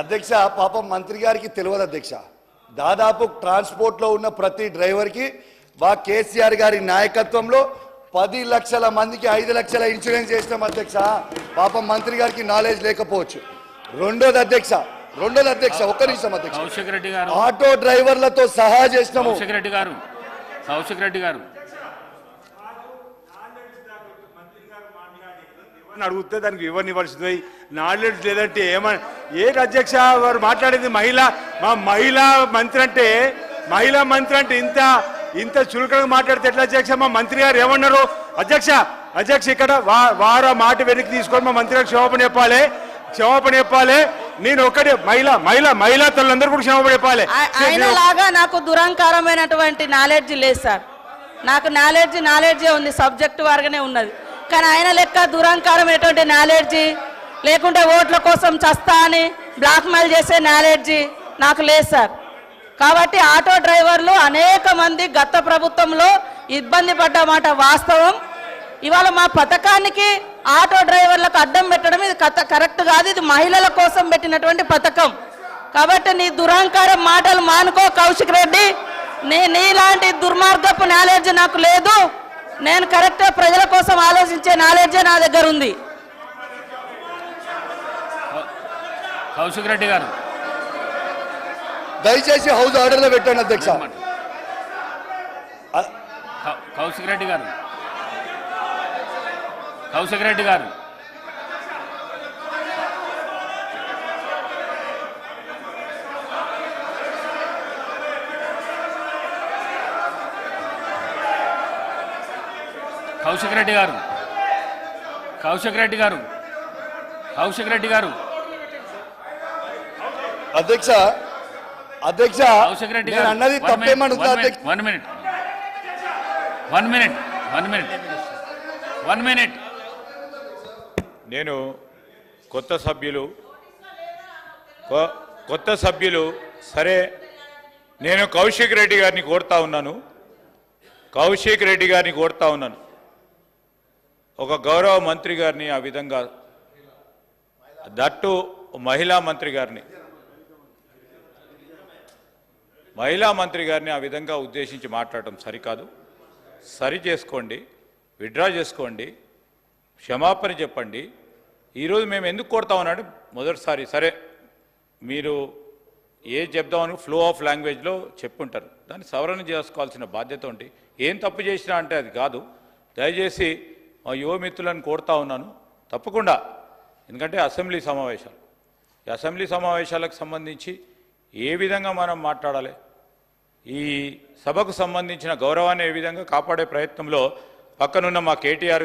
అధ్యక్ష పాపం మంత్రి గారికి తెలియదు అధ్యక్ష. దాదాపు ట్రాన్స్పోర్ట్లో ఉన్న ప్రతి డ్రైవర్కి బా కేసీఆర్ గారి నాయకత్వంలో పది లక్షల మందికి ఐదు లక్షల ఇన్సూరెన్స్ చేసినాం అధ్యక్ష. పాపం మంత్రి గారికి నాలెడ్జ్ లేకపోవచ్చు. రెండోది అధ్యక్ష రెండోది అధ్యక్ష ఒక్క నిమిషం అధ్యక్ష. ఆటో డ్రైవర్లతో సహా చేసినాము. రెడ్డి గారు కౌశిక్ రెడ్డి గారు. అడిగితే దానికి వివరణ ఇవ్వాల్సింది నాలెడ్జ్ లేదంటే ఏమని ఏ అధ్యక్ష వారు మాట్లాడేది మహిళ? మా మహిళా మంత్రి అంటే మహిళా మంత్రి అంటే ఇంత ఇంత చురుకగా మాట్లాడితే ఎట్లా అధ్యక్ష? మా మంత్రి గారు ఏమన్నారు? అధ్యక్ష అధ్యక్ష ఇక్కడ వా వార మాట వెనక్కి తీసుకొని మా మంత్రి గారికి క్షమాపణ చెప్పాలి. క్షమాపణ చెప్పాలి. నేను ఒకటే మహిళ మహిళ మహిళా తల్లందరూ కూడా క్షమాపణ చెప్పాలి. ఆ- ఆయన లాగా నాకు దురంకారమైనటువంటి నాలెడ్జ్ లేదు సార్. నాకు నాలెడ్జ్ నాలెడ్జే ఉంది సబ్జెక్ట్ వారుగానే ఉన్నది. కానీ ఆయన లెక్క దురంకారమైనటువంటి నాలెడ్జి లేకుంటే ఓట్ల కోసం చస్తా అని బ్లాక్ మెయిల్ చేసే నాలెడ్జీ నాకు లేదు సార్. కాబట్టి ఆటో డ్రైవర్లు అనేక మంది గత ప్రభుత్వంలో ఇబ్బంది పడ్డమాట వాస్తవం. ఇవాళ మా పథకానికి ఆటో డ్రైవర్లకు అడ్డం పెట్టడం ఇది కథ కరెక్ట్ కాదు. ఇది మహిళల కోసం పెట్టినటువంటి పథకం. కాబట్టి నీ దురహంకారం మాటలు మానుకో కౌశిక్ రెడ్డి. నీ నీలాంటి దుర్మార్గపు నాలెడ్జ్ నాకు లేదు. నేను కరెక్ట్ ప్రజల కోసం ఆలోచించే నాలెడ్జే నా దగ్గర ఉంది కౌశిక్ రెడ్డి గారు. దయచేసి హౌస్ ఆర్డర్లో పెట్టండి అధ్యక్ష. కౌశిక్ రెడ్డి గారు. కౌశిక్ రెడ్డి గారు. కౌశిక్ రెడ్డి గారు. కౌశిక్ రెడ్డి గారు. కౌశిక్ రెడ్డి గారు. అధ్యక్ష అధ్యక్ష నేను అన్నది తప్పేమనుకుందా అధ్యక్ష one minute one minute one minute one minute నేను కొత్త సభ్యులు కొ- కొత్త సభ్యులు సరే నేను కౌశిక్ రెడ్డి గారిని కోరుతా ఉన్నాను. కౌశిక్ రెడ్డి గారిని కోరుతా ఉన్నాను. ఒక గౌరవ మంత్రి గారిని ఆ విధంగా దట్టు మహిళా మంత్రి గారిని. మహిళా మంత్రి గారిని ఆ విధంగా ఉద్దేశించి మాట్లాడటం సరికాదు. సరి చేసుకోండి విడ్రా చేసుకోండి క్షమాపణ చెప్పండి. ఈరోజు మేము ఎందుకు కొడతామన్నాడు మొదటిసారి సరే మీరు ఏ చెప్దామని ఫ్లో ఆఫ్ లాంగ్వేజ్లో చెప్పుంటారు. దాన్ని సవరణ చేసుకోవాల్సిన బాధ్యత ఉండి ఏం తప్పు చేసినా అంటే అది కాదు. దయచేసి మా యువమిత్రులను కోరుతా ఉన్నాను. తప్పకుండా ఎందుకంటే అసెంబ్లీ సమావేశాలు. ఈ అసెంబ్లీ సమావేశాలకు సంబంధించి ఏ విధంగా మనం మాట్లాడాలి ఈ సభకు సంబంధించిన గౌరవాన్ని ఏ విధంగా కాపాడే ప్రయత్నంలో పక్కనున్న మా కేటీఆర్ గారు